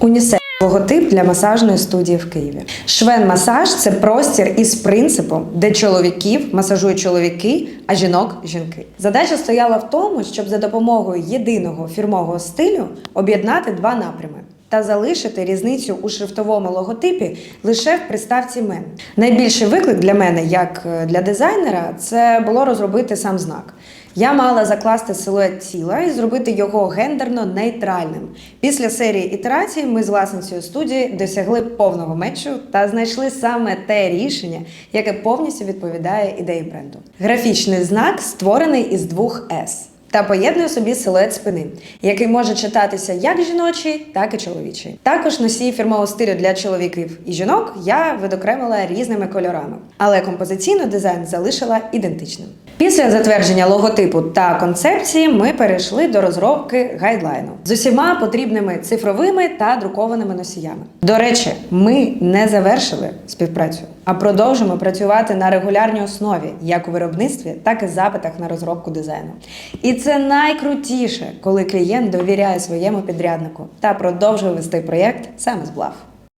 Унісекс логотип для масажної студії в Києві. Швен масаж це простір із принципом, де чоловіків масажують чоловіки, а жінок жінки. Задача стояла в тому, щоб за допомогою єдиного фірмового стилю об'єднати два напрями. Та залишити різницю у шрифтовому логотипі лише в приставці мен. Найбільший виклик для мене, як е, для дизайнера, це було розробити сам знак. Я мала закласти силует тіла і зробити його гендерно нейтральним. Після серії ітерацій ми з власницею студії досягли повного мечу та знайшли саме те рішення, яке повністю відповідає ідеї бренду. Графічний знак створений із двох S та поєднує собі силует спини, який може читатися як жіночий, так і чоловічий. Також носії фірмового стилю для чоловіків і жінок я видокремила різними кольорами, але композиційно дизайн залишила ідентичним. Після затвердження логотипу та концепції ми перейшли до розробки гайдлайну з усіма потрібними цифровими та друкованими носіями. До речі, ми не завершили співпрацю, а продовжимо працювати на регулярній основі, як у виробництві, так і запитах на розробку дизайну. І це найкрутіше, коли клієнт довіряє своєму підряднику та продовжує вести проєкт саме з Блав.